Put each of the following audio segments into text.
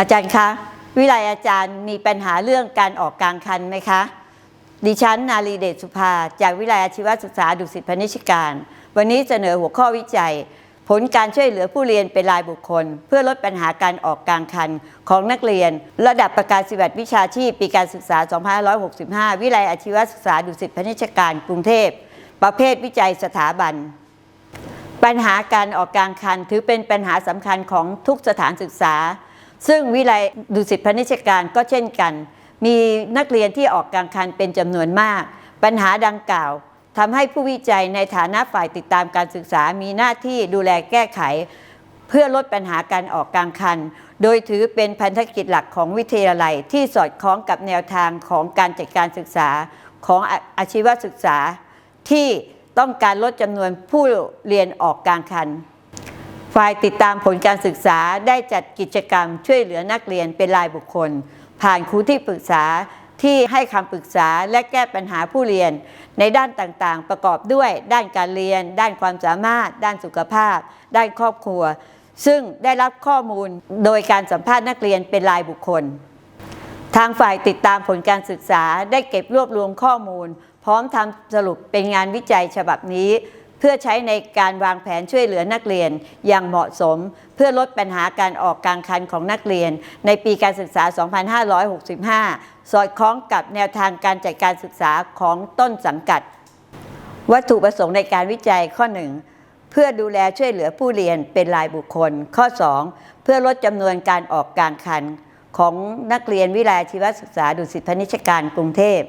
อาจารย์คะ วิไลอาจารย์มีปัญหาเรื่องการออกกลางคันไหมคะ ดิฉันนาลีเดชสุภา จากวิไลอาชีวศึกษาดุสิตพนิชการ วันนี้เสนอหัวข้อวิจัย ผลการช่วยเหลือผู้เรียนเป็นรายบุคคล เพื่อลดปัญหาการออกกลางคันของนักเรียน ระดับประกาศสิบัติวิชาชีพปีการศึกษา 2565 วิไลอาชีวศึกษาดุสิตพนิชการ กรุงเทพ ประเภทวิจัยสถาบันปัญหาการออกกลางคันถือเป็นปัญหาสำคัญของทุกสถานศึกษา ซึ่งวิไลดุสิตพนิชการก็เช่นกัน มีนักเรียนที่ออกกลางคันเป็นจำนวนมาก ปัญหาดังกล่าวทำให้ผู้วิจัยในฐานะฝ่ายติดตามการศึกษามีหน้าที่ดูแลแก้ไข เพื่อลดปัญหาการออกกลางคัน โดยถือเป็นพันธกิจหลักของวิทยาลัยที่สอดคล้องกับแนวทางของการจัดการศึกษาของอาอาชีวศึกษาที่ต้องการลดจำนวนผู้เรียนออกกลางคัน ฝ่ายติดตามผลการศึกษาได้จัดกิจกรรมช่วยเหลือนักเรียนเป็นรายบุคคล ผ่านครูที่ปรึกษาที่ให้คำปรึกษาและแก้ปัญหาผู้เรียน ในด้านต่างๆ ประกอบด้วย ด้านการเรียน ด้านความสามารถ ด้านสุขภาพ ด้านครอบครัว ซึ่งได้รับข้อมูลโดยการสัมภาษณ์นักเรียนเป็นรายบุคคล ทางฝ่ายติดตามผลการศึกษาได้เก็บรวบรวมข้อมูล พร้อมทำสรุปเป็นงานวิจัยฉบับนี้ พื่อใช้ในการวางแผนช่วยเหลือนักเรียนอย่างเหมาะสม เพื่อลดปัญหาการออกกลางคันของนักเรียน ในปีการศึกษา 2565 สอดคล้องกับแนวทางการจัดการศึกษาของต้นสังกัด วัตถุประสงค์ในการวิจัยข้อ 1 เพื่อดูแลช่วยเหลือผู้เรียนเป็นรายบุคคล ข้อ 2 เพื่อลดจำนวนการออกกลางคัน ของนักเรียนวิทยาชีวศึกษาดุสิตพนิชการกรุงเทพ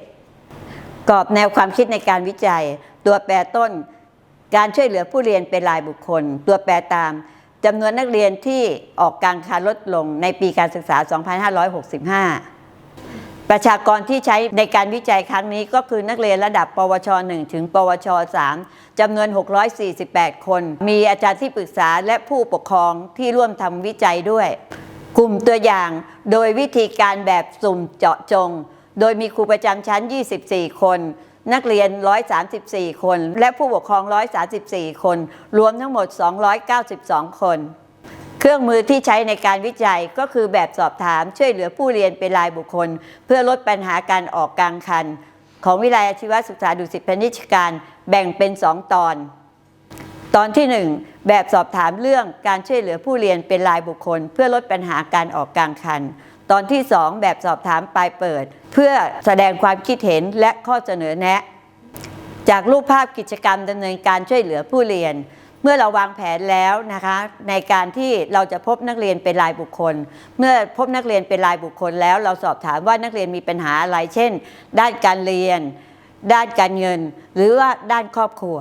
กรอบแนวความคิดในการวิจัย ตัวแปรต้น การช่วยเหลือผู้เรียนเป็นรายบุคคล ตัวแปรตามจำนวนนักเรียนที่ออกกลางคันลดลงในปีการศึกษา 2565 ประชากรที่ใช้ในการวิจัยครั้งนี้ก็คือนักเรียนระดับ ปวช 1 ถึง ปวช 3จำนวน 648 คน มีอาจารย์ที่ปรึกษาและผู้ปกครองที่ร่วมทำวิจัยด้วย กลุ่มตัวอย่างโดยวิธีการแบบสุ่มเจาะจง โดยมีครูประจำชั้น 24 คน นักเรียน 134 คน และผู้ปกครอง 134 คน รวมทั้งหมด 292 คน เครื่องมือที่ใช้ในการวิจัยก็คือแบบสอบถามช่วยเหลือผู้เรียนเป็นรายบุคคล เพื่อลดปัญหาการออกกลางคัน ของวิทยาลัยอาชีวศึกษาดุสิตพนิชการแบ่งเป็น 2 ตอน ตอนที่ 1 แบบสอบถามเรื่องการช่วยเหลือผู้เรียนเป็นรายบุคคล เพื่อลดปัญหาการออกกลางคัน ตอนที่ 2 แบบสอบถามปลายเปิด เพื่อแสดงความคิดเห็นและข้อเสนอแนะ จากรูปภาพกิจกรรมดำเนินการช่วยเหลือผู้เรียน เมื่อเราวางแผนแล้วนะคะในการที่เราจะพบนักเรียนเป็นรายบุคคล เมื่อพบนักเรียนเป็นรายบุคคลแล้ว เราสอบถามว่านักเรียนมีปัญหาอะไร เช่น ด้านการเรียน ด้านการเงิน หรือว่าด้านครอบครัว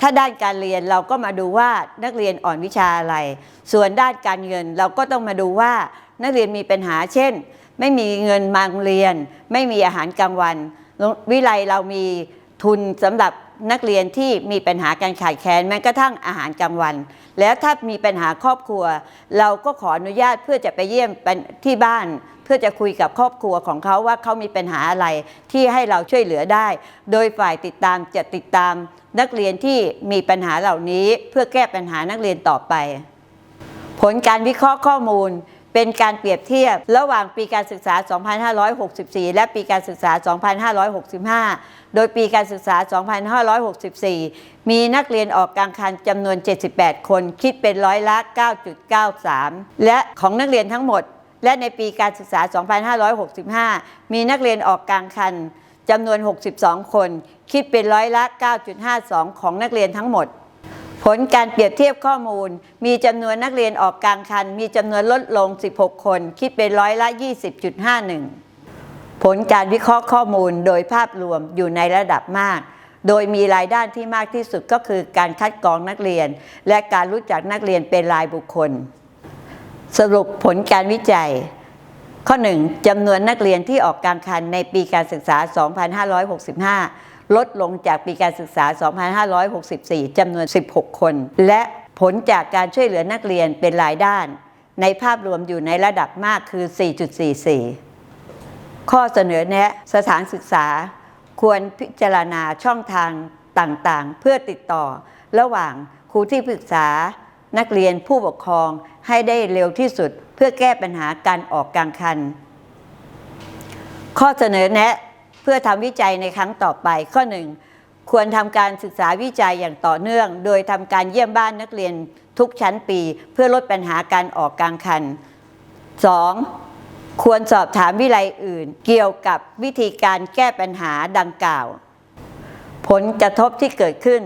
ถ้าด้านการเรียนเราก็มาดูว่านักเรียนอ่อนวิชาอะไร ส่วนด้านการเงินเราก็ต้องมาดูว่านักเรียนมีปัญหาเช่น ไม่มีเงินมาเรียน ไม่มีอาหารกลางวัน วิไลเรามีทุนสำหรับนักเรียนที่มีปัญหาการขาดแคลนแม้กระทั่งอาหารกลางวัน แล้วถ้ามีปัญหาครอบครัว เราก็ขออนุญาตเพื่อจะไปเยี่ยมที่บ้าน เพื่อจะคุยกับครอบครัวของเขาว่าเขามีปัญหาอะไรที่ให้เราช่วยเหลือได้ โดยฝ่ายติดตามจะติดตาม นักเรียนที่มีปัญหาเหล่านี้เพื่อแก้ปัญหานักเรียนต่อไป ผลการวิเคราะห์ข้อมูลเป็นการเปรียบเทียบระหว่างปีการศึกษา 2564 และปีการศึกษา 2565 โดยปีการศึกษา 2564 มีนักเรียนออกกลางคันจำนวน 78 คน คิดเป็นร้อยละ 9.93 และของนักเรียนทั้งหมด และในปีการศึกษา 2565 มีนักเรียนออกกลางคัน จำนวน 62 คน คิดเป็นร้อยละ 9.52 ของนักเรียนทั้งหมด ผลการเปรียบเทียบข้อมูล มีจำนวนนักเรียนออกกลางคัน มีจำนวนลดลง 16 คน คิดเป็นร้อยละ 20.51 ผลการวิเคราะห์ข้อมูลโดยภาพรวมอยู่ในระดับมากโดยมีรายด้านที่มากที่สุดก็คือการคัดกรองนักเรียน และการรู้จักนักเรียนเป็นรายบุคคล สรุปผลการวิจัย ข้อ 1จำนวนนักเรียนที่ออกกลางคันในปีการศึกษา 2565 ลดลงจากปีการศึกษา 2564จำนวน 16 คน และผลจากการช่วยเหลือนักเรียนเป็นรายด้าน ในภาพรวมอยู่ในระดับมากคือ 4.44 ข้อเสนอแนะสถานศึกษา ควรพิจารณาช่องทางต่างๆ เพื่อติดต่อระหว่างครูที่ปรึกษา นักเรียนผู้ปกครองให้ได้เร็วที่สุดเพื่อแก้ปัญหาการออกกลางคัน ข้อเสนอแนะเพื่อทำวิจัยในครั้งต่อไปข้อหนึ่งควรทำการศึกษาวิจัยอย่างต่อเนื่อง โดยทำการเยี่ยมบ้านนักเรียนทุกชั้นปี เพื่อลดปัญหาการออกกลางคัน 2. ควรสอบถามวิไลอื่น เกี่ยวกับวิธีการแก้ปัญหาดังกล่าว ผลกระทบที่เกิดขึ้น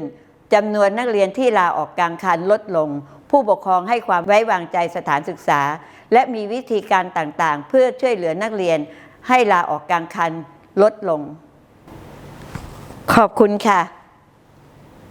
จำนวนนักเรียนที่ลาออกกลางคันลดลง ผู้ปกครองให้ความไว้วางใจสถานศึกษา และมีวิธีการต่างๆ เพื่อช่วยเหลือนักเรียน ให้ลาออกกลางคันลดลง ขอบคุณค่ะ